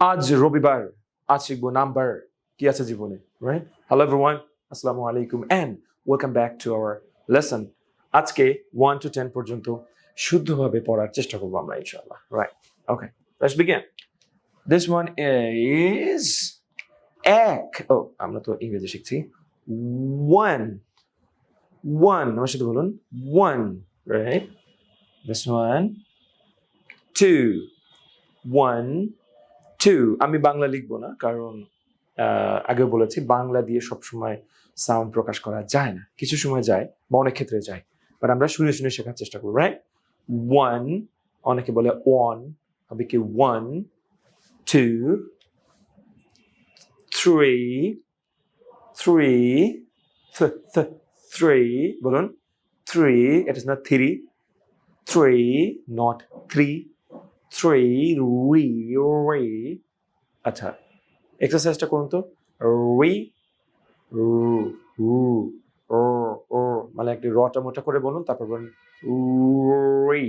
আজ রবিবার, আজ শিখব নাম্বার কি আছে জীবনে রাইট হ্যালো এভরিওয়ান আসসালামু আলাইকুম and welcome back to our lesson আজকে ওয়ান টু টেন পর্যন্ত শুদ্ধভাবে পড়ার চেষ্টা করব আমরা, ইনশাআল্লাহ right okay let's begin this one is এক, ও, আমরা তো ইংরেজি শিখছি ওয়ান ওয়ান আমার সাথে বলুন one right this one two one two আমি বাংলা লিখব না, কারণ আগে বলেছি, বাংলা দিয়ে সবসময় সাউন্ড প্রকাশ করা যায় না। কিছু সময় যায় বা অনেক ক্ষেত্রে যায় বাট আমরা শুনে শুনে শেখার চেষ্টা করব রাইট ওয়ান অনেকে বলে ওয়ান হবে কি one two three three three বলুন three it is three three not three three রি রি আচ্ছা এক্সারসাইজটা করুন তো। রি রু রু ও ও মানে একটি রটা মোটা করে বলুন, তারপর বলুন রি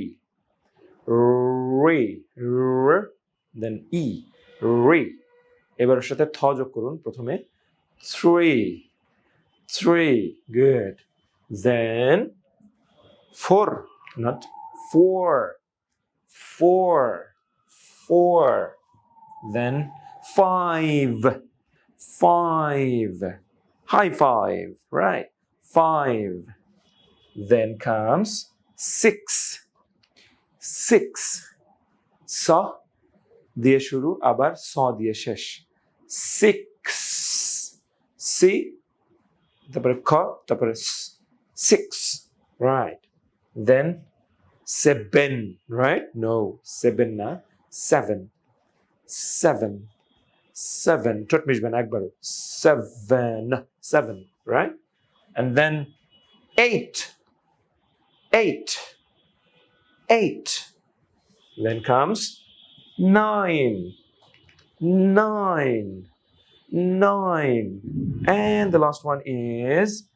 রি দেন ই রি এবার সাথে থ যোগ করুন, প্রথমে three three good then four not four four, four, then five, five, high five, right? Five. Then comes six, six. স দিয়ে শুরু আবার স দিয়ে শেষ সিক্স সি তারপরে খ তারপরে six right then seven, right? No, seven na. Seven. Seven. Seven. Tot. Seven. Seven, right? And then eight. Eight. Eight. Then comes nine. Nine. Nine. And the last one is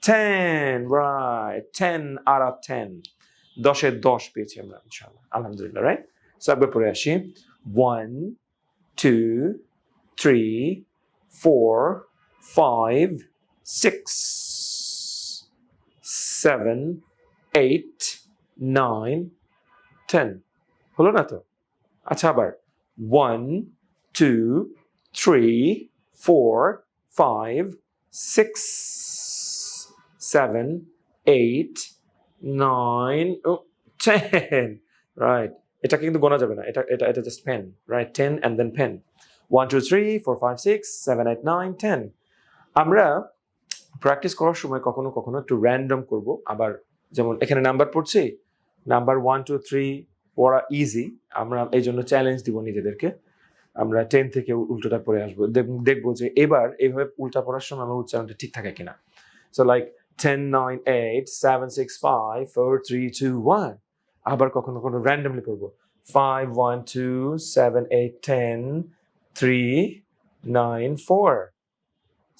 ten. Right. Ten out of ten. দশের দশ পেয়েছি আমরা, ইনশাআল্লাহ। আলহামদুলিল্লাহ right so একবার পরে আসি। One two three four five six seven eight nine ten হলো না তো? আচ্ছা আবার। One two three four five six seven eight nine, oh, ten. Right. এটাকে কিন্তু গোনা যাবে না। এটা এটা এটা just pen right ten and then pen one two three four five six seven eight nine ten আমরা প্র্যাকটিস করার সময় কখনো কখনো একটু র্যান্ডম করব। আবার যেমন এখানে নাম্বার পড়ছি নাম্বার ওয়ান টু থ্রি পড়া ইজি আমরা এই জন্য চ্যালেঞ্জ দিব নিজেদেরকে। আমরা টেন থেকে উল্টোটা পড়ে আসব। দেখ- দেখব যে এবার এইভাবে উল্টা পড়ার সময় আমার উচ্চারণটা ঠিক থাকে কিনা। So like 10, 9, 8, 7, 6, 5, 4, 3, 2, 1. আবার কখনো কখনো randomly করব 5, 1, 2, 7, 8, 10, 3, 9, 4,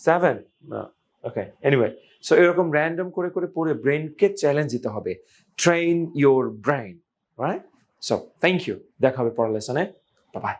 7. ওকে এনিওয়ে সো এরকম র্যান্ডম করে করে পড়ে ব্রেনকে চ্যালেঞ্জ দিতে হবে। Train your brain right so thank you দেখা হবে পরের লেসনে বাই